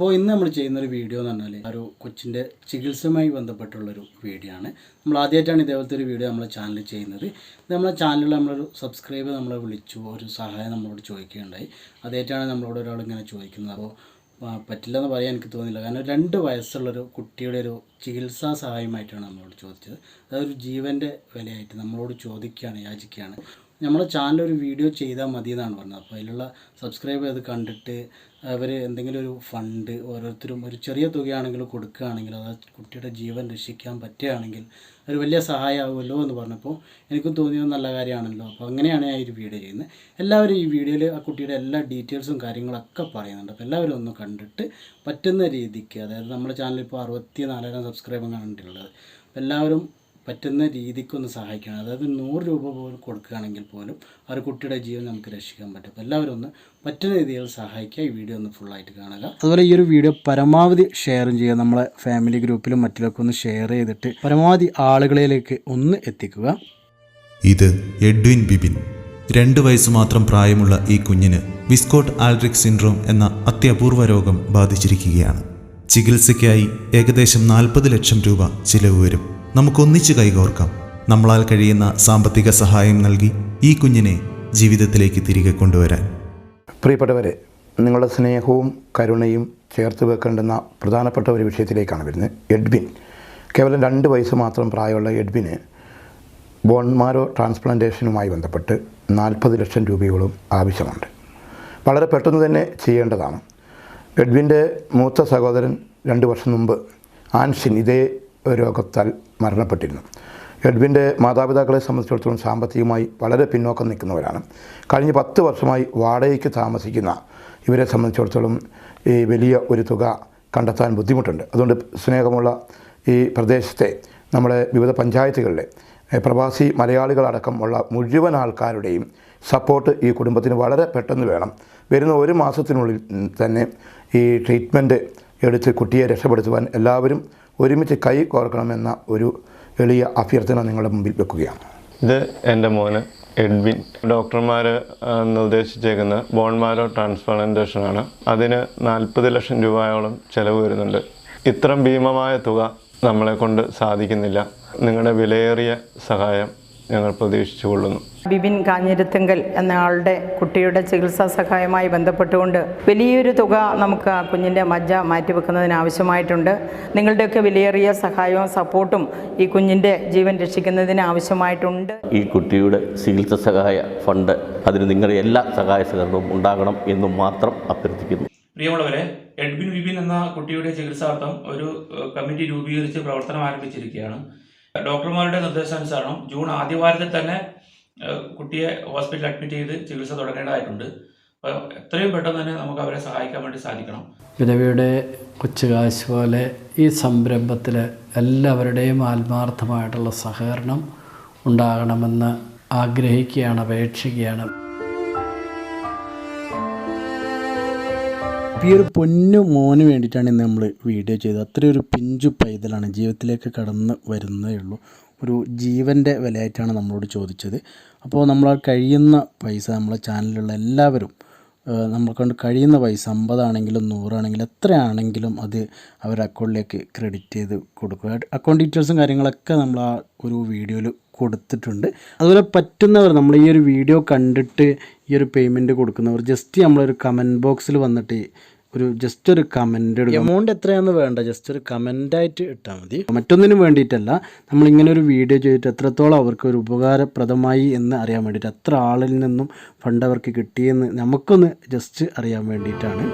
അപ്പോൾ ഇന്ന് നമ്മൾ ചെയ്യുന്നൊരു വീഡിയോ എന്ന് പറഞ്ഞാൽ ഒരു കൊച്ചിന്റെ ചികിത്സയുമായി ബന്ധപ്പെട്ടുള്ളൊരു വീഡിയോ ആണ്. നമ്മൾ ആദ്യമായിട്ടാണ് ഇതേപോലത്തെ ഒരു വീഡിയോ നമ്മളെ ചാനൽ ചെയ്യുന്നത്. നമ്മളെ ചാനലിൽ നമ്മളൊരു സബ്സ്ക്രൈബ് നമ്മളെ വിളിച്ചു ഒരു സഹായം നമ്മളോട് ചോദിക്കുകയുണ്ടായി. ആദ്യമായിട്ടാണ് നമ്മളോട് ഒരാൾ ഇങ്ങനെ ചോദിക്കുന്നത്. അപ്പോൾ പറ്റില്ല പറ്റില്ലെന്ന് പറയാൻ എനിക്ക് തോന്നുന്നില്ല കാരണം രണ്ട് വയസ്സുള്ളൊരു കുട്ടിയുടെ ഒരു ചികിത്സാ സഹായമായിട്ടാണ് നമ്മളോട് ചോദിച്ചത്. അതൊരു ജീവന്റെ വിലയായിട്ട് നമ്മളോട് ചോദിക്കുകയാണ് യാചിക്കുകയാണ്. നമ്മളെ ചാനൽ ഒരു വീഡിയോ ചെയ്താൽ മതി എന്നാണ് പറഞ്ഞത്. അപ്പോൾ അതിലുള്ള സബ്സ്ക്രൈബ് ചെയ്ത് കണ്ടിട്ട് അവർ എന്തെങ്കിലും ഒരു ഫണ്ട് ഓരോരുത്തരും ഒരു ചെറിയ തുകയാണെങ്കിലും കൊടുക്കുകയാണെങ്കിൽ അത് കുട്ടിയുടെ ജീവൻ രക്ഷിക്കാൻ പറ്റുകയാണെങ്കിൽ ഒരു വലിയ സഹായമാകുമല്ലോ എന്ന് പറഞ്ഞപ്പോൾ എനിക്കും തോന്നിയത് നല്ല കാര്യമാണല്ലോ. അപ്പോൾ അങ്ങനെയാണ് ഞാൻ ഈ വീഡിയോ ചെയ്യുന്നത്. എല്ലാവരും ഈ വീഡിയോയിൽ ആ കുട്ടിയുടെ എല്ലാ ഡീറ്റെയിൽസും കാര്യങ്ങളൊക്കെ പറയുന്നുണ്ട്. അപ്പോൾ എല്ലാവരും ഒന്ന് കണ്ടിട്ട് പറ്റുന്ന രീതിക്ക് അതായത് നമ്മുടെ ചാനലിൽ ഇപ്പോൾ അറുപത്തി നാലായിരം സബ്സ്ക്രൈബർ കണ്ടിട്ടുള്ളത് എല്ലാവരും പറ്റുന്ന രീതിക്കൊന്ന് സഹായിക്കണം. അതായത് നൂറ് രൂപ പോലും കൊടുക്കുകയാണെങ്കിൽ പോലും ആ ഒരു കുട്ടിയുടെ ജീവൻ നമുക്ക് രക്ഷിക്കാൻ പറ്റും. അപ്പോൾ എല്ലാവരും ഒന്ന് പറ്റുന്ന രീതിയിൽ സഹായിക്കുക. ഈ വീഡിയോ ഒന്ന് ഫുള്ളായിട്ട് കാണുക. അതുപോലെ ഈ ഒരു വീഡിയോ പരമാവധി ഷെയറും ചെയ്യുക. നമ്മളെ ഫാമിലി ഗ്രൂപ്പിലും മറ്റിലൊക്കെ ഒന്ന് ഷെയർ ചെയ്തിട്ട് പരമാവധി ആളുകളിലേക്ക് ഒന്ന് എത്തിക്കുക. ഇത് എഡ്വിൻ ബിബിൻ. രണ്ട് വയസ്സ് മാത്രം പ്രായമുള്ള ഈ കുഞ്ഞിന് വിസ്കോട്ട് ആൽഡ്രിക് സിൻഡ്രോം എന്ന അത്യപൂർവ രോഗം ബാധിച്ചിരിക്കുകയാണ്. ചികിത്സയ്ക്കായി ഏകദേശം നാൽപ്പത് ലക്ഷം രൂപ ചിലവ് വരും. നമുക്കൊന്നിച്ച് കൈകോർക്കാം. നമ്മളാൽ കഴിയുന്ന സാമ്പത്തിക സഹായം നൽകി ഈ കുഞ്ഞിനെ ജീവിതത്തിലേക്ക് തിരികെ കൊണ്ടുവരാൻ. പ്രിയപ്പെട്ടവരെ നിങ്ങളുടെ സ്നേഹവും കരുണയും ചേർത്ത് വെക്കേണ്ടുന്ന പ്രധാനപ്പെട്ട ഒരു വിഷയത്തിലേക്കാണ് വരുന്നത്. എഡ്വിൻ. കേവലം രണ്ട് വയസ്സ് മാത്രം പ്രായമുള്ള എഡ്വിന് ബോൺമാരോ ട്രാൻസ്പ്ലാന്റേഷനുമായി ബന്ധപ്പെട്ട് നാൽപ്പത് ലക്ഷം രൂപയോളം ആവശ്യമുണ്ട്. വളരെ പെട്ടെന്ന് തന്നെ ചെയ്യേണ്ടതാണ്. എഡ്വിന്റെ മൂത്ത സഹോദരൻ രണ്ട് വർഷം മുമ്പ് ആൻഷിൻ ഇതേ രോഗത്താൽ മരണപ്പെട്ടിരുന്നു. എഡ്വിന്റെ മാതാപിതാക്കളെ സംബന്ധിച്ചിടത്തോളം സാമ്പത്തികമായി വളരെ പിന്നോക്കം നിൽക്കുന്നവരാണ്. കഴിഞ്ഞ പത്ത് വർഷമായി വാടകയ്ക്ക് താമസിക്കുന്ന ഇവരെ സംബന്ധിച്ചിടത്തോളം ഈ വലിയ ഒരു തുക കണ്ടെത്താൻ ബുദ്ധിമുട്ടുണ്ട്. അതുകൊണ്ട് സ്നേഹമുള്ള ഈ പ്രദേശത്തെ നമ്മുടെ വിവിധ പഞ്ചായത്തുകളിലെ പ്രവാസി മലയാളികളടക്കമുള്ള മുഴുവൻ ആൾക്കാരുടെയും സപ്പോർട്ട് ഈ കുടുംബത്തിന് വളരെ പെട്ടെന്ന് വേണം. വരുന്ന ഒരു മാസത്തിനുള്ളിൽ തന്നെ ഈ ട്രീറ്റ്മെന്റ് എടുത്ത് കുട്ടിയെ രക്ഷപ്പെടുത്തുവാൻ എല്ലാവരും ഒരുമിച്ച് കൈ കോർക്കണമെന്ന ഒരു എളിയ അഭ്യർത്ഥന നിങ്ങളുടെ മുമ്പിൽ വെക്കുകയാണ്. ഇത് എന്റെ മോന് എഡ്വിൻ. ഡോക്ടർമാർ നിർദ്ദേശിച്ചേക്കുന്ന ബോൺമാരോ ട്രാൻസ്പ്ലാന്റേഷനാണ് അതിന് നാൽപ്പത് ലക്ഷം രൂപയോളം ചിലവ് വരുന്നുണ്ട്. ഇത്രയും ഭീമമായ തുക നമ്മളെ കൊണ്ട് സാധിക്കുന്നില്ല. നിങ്ങളുടെ വിലയേറിയ സഹായം ഞങ്ങൾ പ്രതീക്ഷിച്ചു കൊള്ളുന്നു ബിബിൻ കാഞ്ഞിരത്തിങ്കൽ എന്ന ആളുടെ കുട്ടിയുടെ ചികിത്സാ സഹായമായി ബന്ധപ്പെട്ടുകൊണ്ട് വലിയൊരു തുക നമുക്ക് ആ കുഞ്ഞിന്റെ മജ്ജ മാറ്റിവെക്കുന്നതിന് ആവശ്യമായിട്ടുണ്ട്. നിങ്ങളുടെയൊക്കെ വിലയേറിയ സഹായവും സപ്പോർട്ടും ഈ കുഞ്ഞിന്റെ ജീവൻ രക്ഷിക്കുന്നതിന് ആവശ്യമായിട്ടുണ്ട്. ഈ കുട്ടിയുടെ ചികിത്സ സഹായ ഫണ്ട് അതിന് നിങ്ങളുടെ എല്ലാ സഹായ സഹകരണവും ഉണ്ടാകണം എന്ന് മാത്രം അഭ്യർത്ഥിക്കുന്നു. പ്രിയമുള്ളവരെ എഡ്വിൻ വിപിൻ എന്ന കുട്ടിയുടെ ചികിത്സാർത്ഥം ഒരു കമ്മിറ്റി രൂപീകരിച്ച് പ്രവർത്തനം ആരംഭിച്ചിരിക്കുകയാണ്. ഡോക്ടർമാരുടെ നിർദ്ദേശാനുസരണം ജൂൺ ആദ്യവാരത്തിൽ തന്നെ കുട്ടിയെ ഹോസ്പിറ്റലിൽ അഡ്മിറ്റ് ചെയ്ത് ചികിത്സ തുടങ്ങേണ്ടതായിട്ടുണ്ട്. അപ്പോൾ എത്രയും പെട്ടെന്ന് തന്നെ നമുക്ക് അവരെ സഹായിക്കാൻ വേണ്ടി സാധിക്കണം. വിധവയുടെ കൊച്ചുകാശ് പോലെ ഈ സംരംഭത്തിൽ എല്ലാവരുടെയും ആത്മാർത്ഥമായിട്ടുള്ള സഹകരണം ഉണ്ടാകണമെന്ന് ആഗ്രഹിക്കുകയാണ് അപേക്ഷിക്കുകയാണ്. ഈ ഒരു പൊന്നു മോന് വേണ്ടിയിട്ടാണ് ഇന്ന് നമ്മൾ വീഡിയോ ചെയ്തത്. അത്രയും ഒരു പിഞ്ചു പൈതലാണ് ജീവിതത്തിലേക്ക് കടന്ന് വരുന്നേ ഉള്ളൂ. ഒരു ജീവന്റെ വിലയായിട്ടാണ് നമ്മളോട് ചോദിച്ചത്. അപ്പോൾ നമ്മളാൽ കഴിയുന്ന പൈസ നമ്മളെ ചാനലിലുള്ള എല്ലാവരും നമ്മളെ കൊണ്ട് കഴിയുന്ന പൈസ അമ്പതാണെങ്കിലും നൂറാണെങ്കിലും എത്രയാണെങ്കിലും അത് അവരുടെ അക്കൗണ്ടിലേക്ക് ക്രെഡിറ്റ് ചെയ്ത് കൊടുക്കുക. അക്കൗണ്ട് ഡീറ്റെയിൽസും കാര്യങ്ങളൊക്കെ നമ്മൾ ആ ഒരു വീഡിയോയിൽ കൊടുത്തിട്ടുണ്ട്. അതുപോലെ പറ്റുന്നവർ നമ്മൾ ഈ ഒരു വീഡിയോ കണ്ടിട്ട് ഈ ഒരു പേയ്മെന്റ് കൊടുക്കുന്നവർ ജസ്റ്റ് നമ്മളൊരു കമന്റ് ബോക്സിൽ വന്നിട്ട് ഒരു ജസ്റ്റ് ഒരു കമന്റ് എടുക്കുക എമൗണ്ട് എത്രയാണെന്ന് വേണ്ട ജസ്റ്റ് ഒരു കമന്റായിട്ട് ഇട്ടാൽ മതി. മറ്റൊന്നിനും വേണ്ടിയിട്ടല്ല നമ്മളിങ്ങനെ ഒരു വീഡിയോ ചെയ്തിട്ട് എത്രത്തോളം അവർക്ക് ഒരു ഉപകാരപ്രദമായി എന്ന് അറിയാൻ വേണ്ടിയിട്ട് എത്ര ആളിൽ നിന്നും ഫണ്ട് അവർക്ക് കിട്ടിയെന്ന് നമുക്കൊന്ന് ജസ്റ്റ് അറിയാൻ വേണ്ടിയിട്ടാണ്.